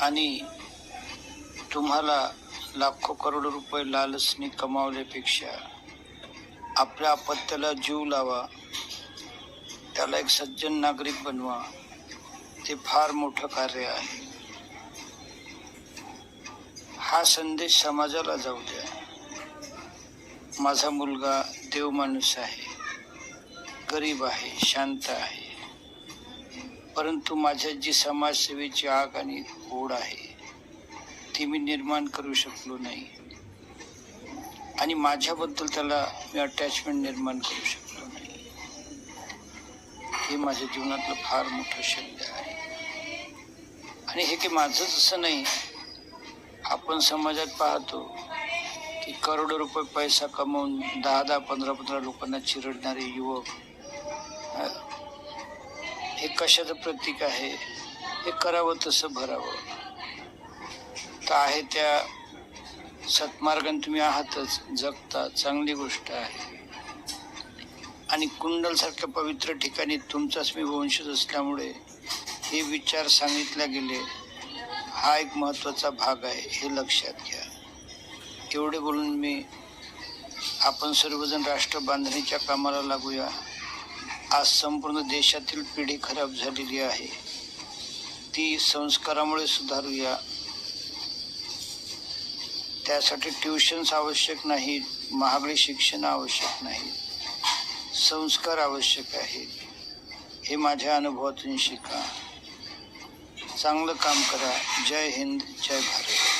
आणि तुम्हाला लाखो करोडो रुपये लालसने कमावल्यापेक्षा आपल्या अपत्याला जीव लावा. त्याला एक सज्जन नागरिक बनवा. ते फार मोठं कार्य आहे. हा संदेश समाजाला जाऊ द्या. माझा मुलगा देव माणूस आहे. गरीब आहे शांत आहे. परंतु माझ्यात जी समाजसेवेची आग आणि ओढ आहे ती मी निर्माण करू शकलो नाही. आणि माझ्याबद्दल त्याला मी अटॅचमेंट निर्माण करू शकलो नाही. हे माझ्या जीवनातलं फार मोठं शल्य आहे. आणि हे की माझंच असं नाही. आपण समाजात पाहतो की करोडो रुपये पैसा कमवून दहा दहा पंधरा पंधरा लोकांना चिरडणारे युवक हे कशाचं प्रतीक आहे? हे करावं तसं भरावं. तर आहे त्या सत्मार्गाने तुम्ही आहातच जगता चांगली गोष्ट आहे. आणि कुंडलसारख्या पवित्र ठिकाणी तुमचाच मी वंशज असल्यामुळे हे विचार सांगितले गेले हा एक महत्त्वाचा भाग आहे हे लक्षात घ्या. एवढे बोलून मी आपण सर्वजण राष्ट्र बांधणीच्या कामाला लागूया. आज संपूर्ण देशातील पिढी खराब झालेली आहे. ती संस्कारामुळे सुधारूया. त्यासाठी ट्युशन्स आवश्यक नाहीत महागडे शिक्षण आवश्यक नाही संस्कार आवश्यक आहेत. हे माझ्या अनुभवातून शिका. चांगलं काम करा. जय हिंद जय भारत.